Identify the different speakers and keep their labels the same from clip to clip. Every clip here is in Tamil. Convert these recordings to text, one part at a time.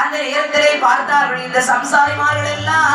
Speaker 1: அந்த நேரத்திலே பார்த்தார்கள் இந்த சம்சாரிமார்கள் எல்லாம்.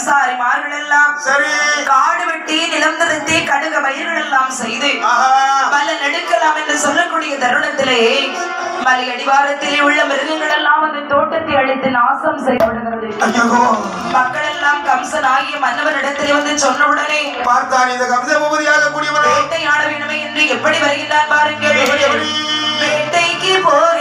Speaker 1: சம்சாரிமார்கள் எல்லாம் காடு வெட்டி நிலம் திருத்தி கடுக பயிர்கள் எல்லாம் செய்து பல நெடுக்கலாம் என்று சொல்லக்கூடிய தருணத்திலே மலை அடிவாரத்திலே உள்ள மிருகங்கள் எல்லாம் அந்த தோட்டத்தை அழித்து நாசம் செய்யப்படுகிறது மக்கள் எல்லாம் கம்சன் ஆகிய மன்னவனிடத்திலே வந்து சொன்னவுடனே
Speaker 2: பார்த்தான் இந்த கம்ச உபதியாக கூடியவனே
Speaker 1: வேட்டையாட வேண்டுமே என்று எப்படி வருகின்றார் பாருங்கள்? வேட்டைக்கு போகவென்று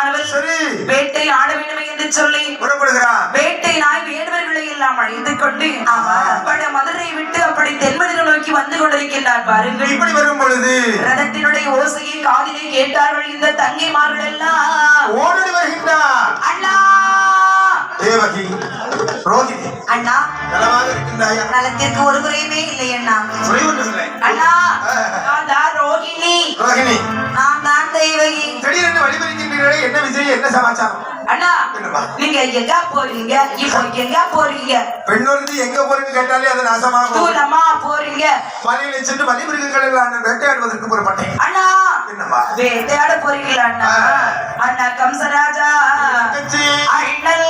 Speaker 1: கம்சனானவர்
Speaker 2: சரி.
Speaker 1: வேட்டை ஆட வேண்டுமே என்று சொல்லி
Speaker 2: புறப்படுகிறான்
Speaker 1: வேட்டை நாய் வேடுவர்களை எல்லாம் அழைத்து கொண்டு வட மதுரை விட்டு அப்படி தென்மதுரை நோக்கி வந்து கொண்டிருக்கின்றார். பாருங்கள்.
Speaker 2: இப்படி வரும் பொழுது
Speaker 1: ரதத்தினுடைய ஓசையை காதிலே கேட்டார்கள் இந்த தங்கைமார்கள் எல்லாம்.
Speaker 2: ஓடி வருகின்றார்.
Speaker 1: அண்ணா!
Speaker 2: தேவகி ரோகிணி
Speaker 3: அண்ணா!
Speaker 2: நலமாக இருக்கின்றாயா?
Speaker 3: நலத்திற்கு ஒரு குறையுமே இல்லை அண்ணா.
Speaker 2: குறை ஒன்றும் இல்லை. அண்ணா!
Speaker 1: நான் தான்
Speaker 2: திடீரென்று வழிமறிக்கின்றீர்களே என்ன விஷயம் என்ன சமாச்சாரம்?
Speaker 1: அண்ணா? நீங்க எங்க போறீங்க? இப்போ எங்க போறீங்க?
Speaker 2: பெண்ணொருத்தி எங்க போறேன்னு கேட்டாலே அது நாசமாகும்
Speaker 1: தூரமா போறீங்க?
Speaker 2: மலையில சென்று வழிமிருகங்களை நான் வேட்டையாடுவதற்கு புறப்பட்டேன்.
Speaker 1: அண்ணா
Speaker 2: என்னம்மா?
Speaker 1: வேட்டையாட போறீங்களா அண்ணா? அண்ணா கம்சராஜா. அண்ணல்.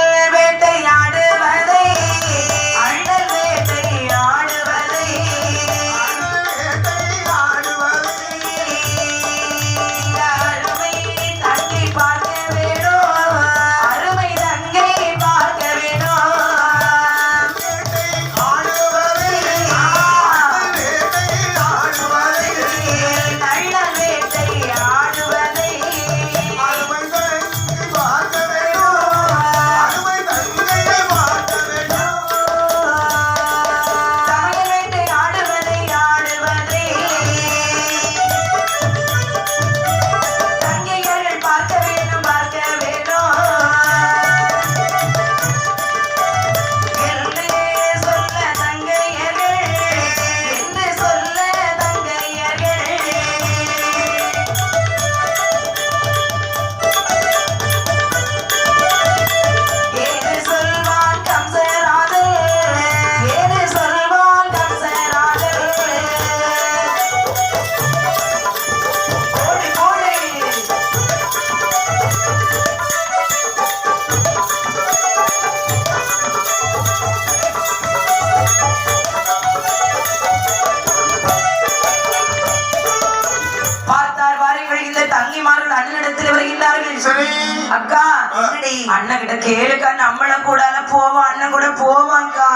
Speaker 1: அண்ணன் கிட்ட கேளுக்கா நம்மள கூடால போவோம் அண்ணன் கூட போவாங்கக்கா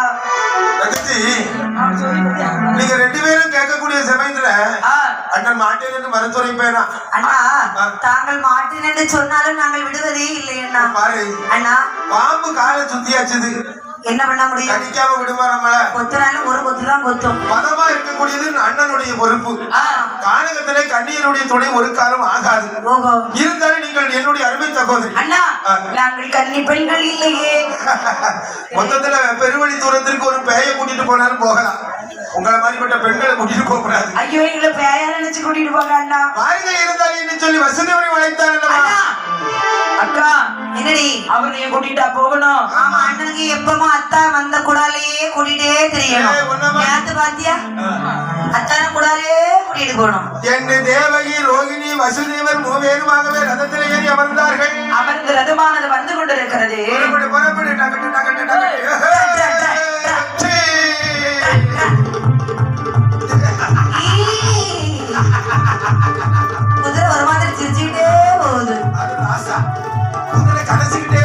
Speaker 1: நீங்க
Speaker 2: ரெண்டு பேரும் கேட்கக்கூடிய சமயத்துல அண்ணன் மாட்டேன் என்று மறுத்துரைப்பேனா?
Speaker 3: அண்ணா. தாங்கள் மாட்டேன் என்று சொன்னாலும் நாங்கள் விடுவதே இல்லை அண்ணா.
Speaker 2: பாரு.
Speaker 3: அண்ணா.
Speaker 2: பாம்பு காலை சுத்தியாச்சுது.
Speaker 3: என்ன பண்ண முடியும்?
Speaker 2: கடிக்காம விடுமா நம்மள?
Speaker 3: கொத்தினாலும் ஒரு கொத்து தான் கொத்தும்.
Speaker 2: பதமா இருக்கக்கூடியது அண்ணனுடைய பொறுப்பு. கானகத்திலே கண்ணீருடைய துணை ஒரு காலம் ஆகாது. இருந்தாலும் நீங்கள் என்னுடைய அருமை சகோதரி.
Speaker 1: அண்ணா. நாங்கள் கன்னி பெண்கள் இல்லையே.
Speaker 2: மொத்தத்துல பெருவழி தூரத்திற்கு ஒரு பேயை கூட்டிட்டு போனாலும் போகலாம். உங்களை மாதிரிப்பட்ட பெண்களை கூட்டிட்டு போக கூடாது.
Speaker 1: ஐயோ எங்களை பேயா நினைச்சு கூட்டிட்டு போங்க அண்ணா.
Speaker 2: வாருங்க இருந்தால் என்று சொல்லி வசந்தவரை வளைத்தார்
Speaker 1: அக்கா
Speaker 3: என்னடி?
Speaker 1: அவரைய கூட்டிட்டா போகணும்.
Speaker 2: ஆமா.
Speaker 3: அண்ணனுக்கு எப்பமா அத்தா வந்த குடாலையே கூட்டிட்டே தெரியணும்.
Speaker 2: நேத்து
Speaker 3: பாத்தியா? அத்தான குடாலே கூட்டிட்டு போகணும்.
Speaker 2: என்று தேவகி ரோகிணி வசுதேவர் மூவேருமாகவே ரதத்தில் ஏறி அமர்ந்தார்கள்.
Speaker 1: அமர்ந்து ரதமானது வந்து கொண்டிருக்கிறது.
Speaker 2: புறப்படு டகட்டு டகட்டு டகட்டு. அது ராசா குதிரை கடைசிக்கிட்டே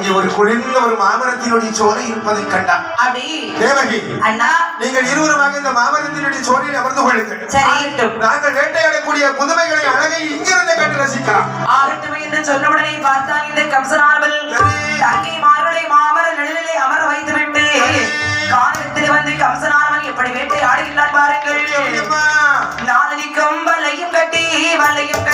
Speaker 2: அங்கே ஒரு குளிர்ந்த ஒரு மாமரத்தினுடைய சோலை இருப்பதை கண்டான் தேவகி
Speaker 3: அண்ணா.
Speaker 2: நீங்கள் இருவருமாக இந்த மாமரத்தினுடைய சோலையில் அமர்ந்து கொள்ளுங்கள். நாங்கள் வேட்டையாடக்கூடிய புதுமைகளை அழகை இங்கிருந்து கண்டு ரசிக்கலாம்.
Speaker 1: ஆகட்டும் என்று சொன்னவுடனே பார்த்தான் இந்த கம்சனார்வல் தங்கை மார்களை மாமர நிழலிலே அமர வைத்துவிட்டு காலத்தில் வந்து கம்சனார்வன் எப்படி வேட்டையாடுகிறான் பாருங்கள். நாளினி கம்பலையும் கட்டி வலையும்